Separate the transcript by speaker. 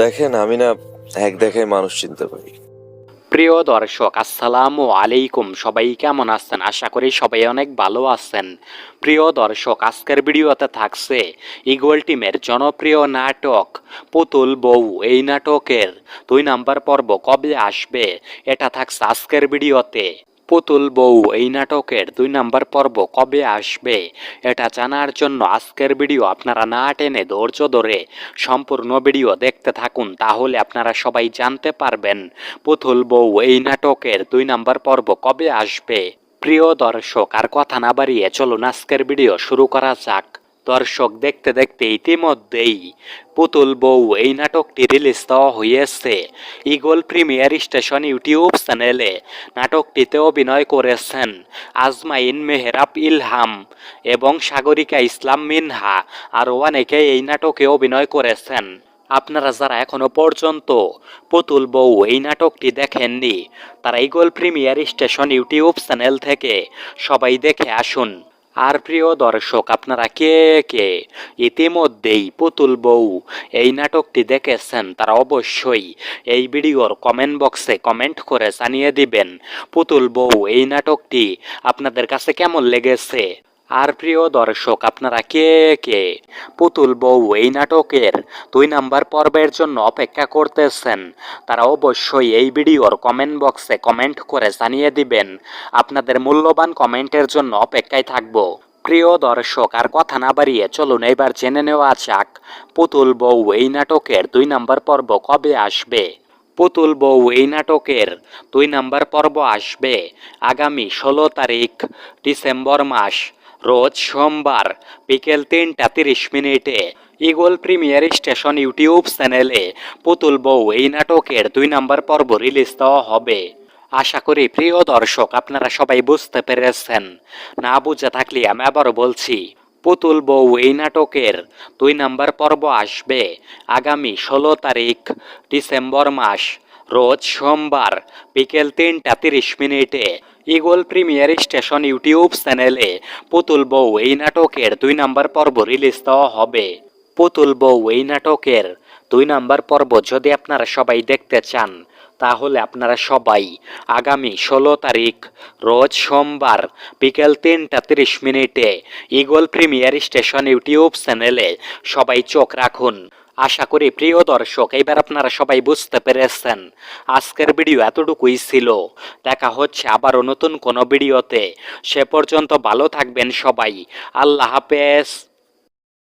Speaker 1: দেখেন, আমি না এক দেখায় মানুষ চিনতে পারি।
Speaker 2: প্রিয় দর্শক, আসসালামু আলাইকুম। সবাই কেমন আছেন? আশা করি সবাই অনেক ভালো আছেন। প্রিয় দর্শক, আজকের ভিডিওতে থাকছে ইগল টিমের জনপ্রিয় নাটক, পুতুল বউ। এই নাটকের দুই নাম্বার পর্ব কবে আসবে? এটা থাকছে আজকের ভিডিওতে। পুতুল বউ, এই নাটকের দুই নাম্বার পর্ব কবে আসবে এটা জানার জন্য আজকের ভিডিও আপনারা না টেনে ধৈর্য ধরে সম্পূর্ণ ভিডিও দেখতে থাকুন, তাহলে আপনারা সবাই জানতে পারবেন পুতুল বউ, এই নাটকের দুই নাম্বার পর্ব কবে আসবে। প্রিয় দর্শক, আর কথা না বাড়িয়ে চলুন আজকের ভিডিও শুরু করা যাক। দর্শক দেখতে দেখতে ইতিমধ্যেই পুতুল বউ এই নাটকটি রিলিজ দেওয়া হয়েছে। ইগল প্রিমিয়ার স্টেশন ইউটিউব চ্যানেলে নাটকটিতে অভিনয় করেছেন আজমাইন মেহরাব ইলহাম এবং সাগরিকা ইসলাম মিনহা আরও অনেকে এই নাটকে অভিনয় করেছেন। আপনারা যারা এখনও পর্যন্ত পুতুল বউ এই নাটকটি দেখেননি, তারা eagle premier station YouTube channel থেকে সবাই দেখে আসুন। আর প্রিয় দর্শক, আপনারা কে কে? ইতিমধ্যেই পুতুল বউ এই নাটকটি দেখেছেন, তারা অবশ্যই এই ভিডিওর কমেন্ট বক্সে কমেন্ট করে জানিয়ে দিবেন, পুতুল বউ এই নাটকটি আপনাদের কাছে কেমন লেগেছে? আর প্রিয় দর্শক, আপনারা কে কে? পুতুল বউ এই নাটকের দুই নাম্বার পর্বের জন্য অপেক্ষা করতেছেন। তারা অবশ্যই এই ভিডিওর কমেন্ট বক্সে কমেন্ট করে জানিয়ে দিবেন, আপনাদের মূল্যবান কমেন্টের জন্য অপেক্ষায় থাকব। প্রিয় দর্শক, আর কথা না বাড়িয়ে চলুন এবার জেনে নেওয়া যাক, পুতুল বউ এই নাটকের দুই নাম্বার পর্ব কবে আসবে? পুতুল বউ এই নাটকের দুই নাম্বার পর্ব আসবে আগামী ষোলো তারিখ, ডিসেম্বর মাস। রোজ সোমবার বিকেল তিনটা তিরিশ মিনিটে ইগল প্রিমিয়ার স্টেশন ইউটিউব চ্যানেলে পুতুল বউ এই নাটকের দুই নাম্বার পর্ব রিলিজ দেওয়া হবে। আশা করি প্রিয় দর্শক, আপনারা সবাই বুঝতে পেরেছেন। না বুঝে থাকলে আমি আবারও বলছি, পুতুল বউ এই নাটকের দুই নাম্বার পর্ব আসবে আগামী ষোলো তারিখ, ডিসেম্বর মাস, রোজ সোমবার বিকেল তিনটা তিরিশ মিনিটে। ইগল প্রিমিয়ার স্টেশন ইউটিউব চ্যানেলে পুতুল বউ এই নাটকের দুই নাম্বার পর্ব রিলিজ দেওয়া হবে। পুতুল বউ এই নাটকের দুই নাম্বার পর্ব যদি আপনারা সবাই দেখতে চান, তাহলে আপনারা সবাই আগামী ষোলো তারিখ রোজ সোমবার বিকেল তিনটা তিরিশ মিনিটে ইগল প্রিমিয়ার স্টেশন ইউটিউব চ্যানেলে সবাই চোখ রাখুন। আশা করি প্রিয় দর্শক, এবার আপনারা সবাই বুঝতে পেরেছেন আজকের ভিডিও এতটুকুই ছিল। দেখা হচ্ছে আবারও নতুন কোনো ভিডিওতে। সে পর্যন্ত ভালো থাকবেন সবাই। আল্লাহ হাফেজ।